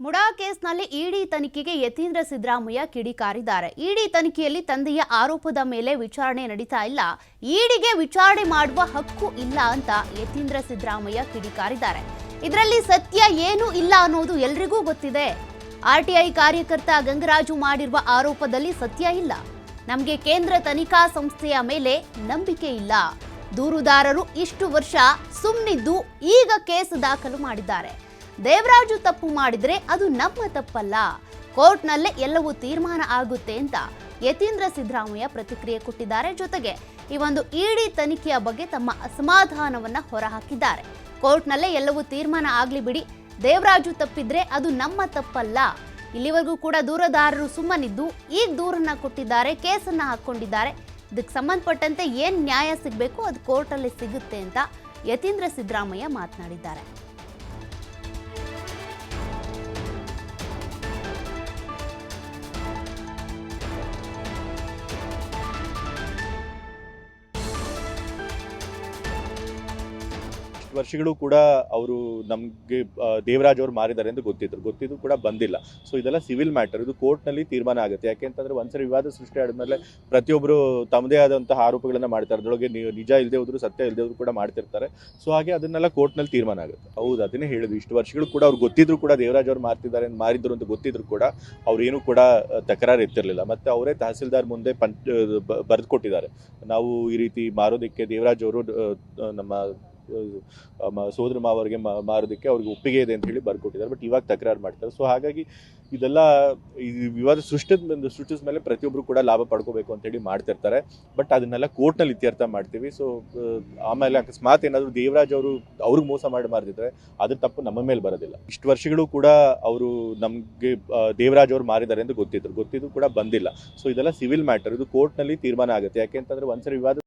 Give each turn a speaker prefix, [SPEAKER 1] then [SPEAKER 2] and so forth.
[SPEAKER 1] ಮುಡಾ ಕೇಸ್ನಲ್ಲಿ ಇಡಿ ತನಿಖೆಗೆ ಯತೀಂದ್ರ ಸಿದ್ದರಾಮಯ್ಯ ಕಿಡಿಕಾರಿದ್ದಾರೆ. ಇಡಿ ತನಿಖೆಯಲ್ಲಿ ತಂದೆಯ ಆರೋಪದ ಮೇಲೆ ವಿಚಾರಣೆ ನಡೀತಾ ಇಲ್ಲ. ಇಡಿಗೆ ವಿಚಾರಣೆ ಮಾಡುವ ಹಕ್ಕು ಇಲ್ಲ ಅಂತ ಯತೀಂದ್ರ ಸಿದ್ದರಾಮಯ್ಯ ಕಿಡಿಕಾರಿದ್ದಾರೆ. ಇದರಲ್ಲಿ ಸತ್ಯ ಏನೂ ಇಲ್ಲ ಅನ್ನೋದು ಎಲ್ರಿಗೂ ಗೊತ್ತಿದೆ. ಆರ್ಟಿಐ ಕಾರ್ಯಕರ್ತ ಗಂಗರಾಜು ಮಾಡಿರುವ ಆರೋಪದಲ್ಲಿ ಸತ್ಯ ಇಲ್ಲ. ನಮಗೆ ಕೇಂದ್ರ ತನಿಖಾ ಸಂಸ್ಥೆಯ ಮೇಲೆ ನಂಬಿಕೆ ಇಲ್ಲ. ದೂರುದಾರರು ಇಷ್ಟು ವರ್ಷ ಸುಮ್ಮನಿದ್ದು ಈಗ ಕೇಸ್ ದಾಖಲು ಮಾಡಿದ್ದಾರೆ. ದೇವರಾಜು ತಪ್ಪು ಮಾಡಿದ್ರೆ ಅದು ನಮ್ಮ ತಪ್ಪಲ್ಲ. ಕೋರ್ಟ್ನಲ್ಲೇ ಎಲ್ಲವೂ ತೀರ್ಮಾನ ಆಗುತ್ತೆ ಅಂತ ಯತೀಂದ್ರ ಸಿದ್ದರಾಮಯ್ಯ ಪ್ರತಿಕ್ರಿಯೆ ಕೊಟ್ಟಿದ್ದಾರೆ ಜೊತೆಗೆ ಈ ಒಂದು ಇಡಿ ತನಿಖೆಯ ಬಗ್ಗೆ ತಮ್ಮ ಅಸಮಾಧಾನವನ್ನ ಹೊರಹಾಕಿದ್ದಾರೆ. ಕೋರ್ಟ್ನಲ್ಲೇ ಎಲ್ಲವೂ ತೀರ್ಮಾನ ಆಗ್ಲಿ ಬಿಡಿ, ದೇವರಾಜು ತಪ್ಪಿದ್ರೆ ಅದು ನಮ್ಮ ತಪ್ಪಲ್ಲ. ಇಲ್ಲಿವರೆಗೂ ಕೂಡ ದೂರದಾರರು ಸುಮ್ಮನಿದ್ದು, ಈಗ ದೂರನ್ನ ಕೊಟ್ಟಿದ್ದಾರೆ, ಕೇಸನ್ನ ಹಾಕೊಂಡಿದ್ದಾರೆ. ಇದಕ್ಕೆ ಸಂಬಂಧಪಟ್ಟಂತೆ ಏನ್ ನ್ಯಾಯ ಸಿಗಬೇಕು ಅದು ಕೋರ್ಟಲ್ಲಿ ಸಿಗುತ್ತೆ ಅಂತ ಯತೀಂದ್ರ ಸಿದ್ದರಾಮಯ್ಯ ಮಾತನಾಡಿದ್ದಾರೆ.
[SPEAKER 2] ವರ್ಷಗಳು ಕೂಡ ಅವರು ನಮಗೆ ದೇವರಾಜ್ ಅವರು ಮಾರಿದ್ದಾರೆ ಅಂತ ಗೊತ್ತಿದ್ರು. ಗೊತ್ತಿದ್ರು ಕೂಡ ಬಂದಿಲ್ಲ. ಸೊ ಇದೆಲ್ಲ ಸಿವಿಲ್ ಮ್ಯಾಟರ್ ಇದು ಕೋರ್ಟ್ನಲ್ಲಿ ತೀರ್ಮಾನ ಆಗುತ್ತೆ. ಯಾಕೆಂತಂದ್ರೆ ಒಂದ್ಸರಿ ವಿವಾದ ಸೃಷ್ಟಿ ಆದ್ಮೇಲೆ ಪ್ರತಿಯೊಬ್ಬರು ತಮ್ಮದೇ ಆದಂತಹ ಆರೋಪಗಳನ್ನು ಮಾಡ್ತಾರೆ. ಅದರೊಳಗೆ ನಿಜ ಇಲ್ಲದೆ ಹೋದ್ರು, ಸತ್ಯ ಇಲ್ಲದೆ ಹೋದ್ರು ಕೂಡ ಮಾಡ್ತಿರ್ತಾರೆ. ಸೊ ಹಾಗೆ ಅದನ್ನೆಲ್ಲ ಕೋರ್ಟ್ನಲ್ಲಿ ತೀರ್ಮಾನ ಆಗುತ್ತೆ. ಹೌದು, ಅದನ್ನೇ ಹೇಳಿದ್ರು. ಇಷ್ಟು ವರ್ಷಗಳು ಕೂಡ ಅವ್ರು ಗೊತ್ತಿದ್ರು ಕೂಡ ದೇವರಾಜ್ ಅವ್ರು ಮಾರ್ತಿದ್ದಾರೆ ಮಾರಿದ್ರು ಅಂತ ಗೊತ್ತಿದ್ರು ಕೂಡ ಅವ್ರೇನು ಕೂಡ ತಕರಾರು ಎತ್ತಿರಲಿಲ್ಲ. ಮತ್ತೆ ಅವರೇ ತಹಸೀಲ್ದಾರ್ ಮುಂದೆ ಪಂಚ ಬರೆದು ಕೊಟ್ಟಿದ್ದಾರೆ ನಾವು ಈ ರೀತಿ ಮಾರೋದಕ್ಕೆ ದೇವರಾಜ್ ಅವರು ನಮ್ಮ ಸೋದರ ಮಾವರಿಗೆ ಮಾರೋದಕ್ಕೆ ಅವ್ರಿಗೆ ಒಪ್ಪಿಗೆ ಇದೆ ಅಂತ ಹೇಳಿ ಬರ್ಕೊಟ್ಟಿದ್ದಾರೆ. ಬಟ್ ಇವಾಗ ತಕರಾರು ಮಾಡ್ತಾರೆ. ಸೊ ಹಾಗಾಗಿ ಇದೆಲ್ಲ, ಈ ವಿವಾದ ಸೃಷ್ಟಿದ ಸೃಷ್ಟಿಸಿದ ಮೇಲೆ ಪ್ರತಿಯೊಬ್ಬರು ಕೂಡ ಲಾಭ ಪಡ್ಕೋಬೇಕು ಅಂತ ಹೇಳಿ ಮಾಡ್ತಿರ್ತಾರೆ. ಬಟ್ ಅದನ್ನೆಲ್ಲ ಕೋರ್ಟ್ನಲ್ಲಿ ಇತ್ಯರ್ಥ ಮಾಡ್ತೀವಿ. ಸೊ ಆಮೇಲೆ ಅಕಸ್ಮಾತ್ ಏನಾದರೂ ದೇವರಾಜ್ ಅವರು ಅವ್ರಿಗೆ ಮೋಸ ಮಾಡಿ ಮಾರಿದ್ರೆ ಅದ್ರ ತಪ್ಪು ನಮ್ಮ ಮೇಲೆ ಬರೋದಿಲ್ಲ. ಇಷ್ಟು ವರ್ಷಗಳು ಕೂಡ ಅವರು ನಮಗೆ ದೇವರಾಜ್ ಅವರು ಮಾರಿದ್ದಾರೆ ಅಂತ ಗೊತ್ತಿದ್ರು. ಗೊತ್ತಿದ್ದು ಕೂಡ ಬಂದಿಲ್ಲ. ಸೊ ಇದೆಲ್ಲ ಸಿವಿಲ್ ಮ್ಯಾಟರ್ ಇದು ಕೋರ್ಟ್ನಲ್ಲಿ ತೀರ್ಮಾನ ಆಗುತ್ತೆ. ಯಾಕೆಂತಂದ್ರೆ ಒಂದ್ಸರಿ ವಿವಾದ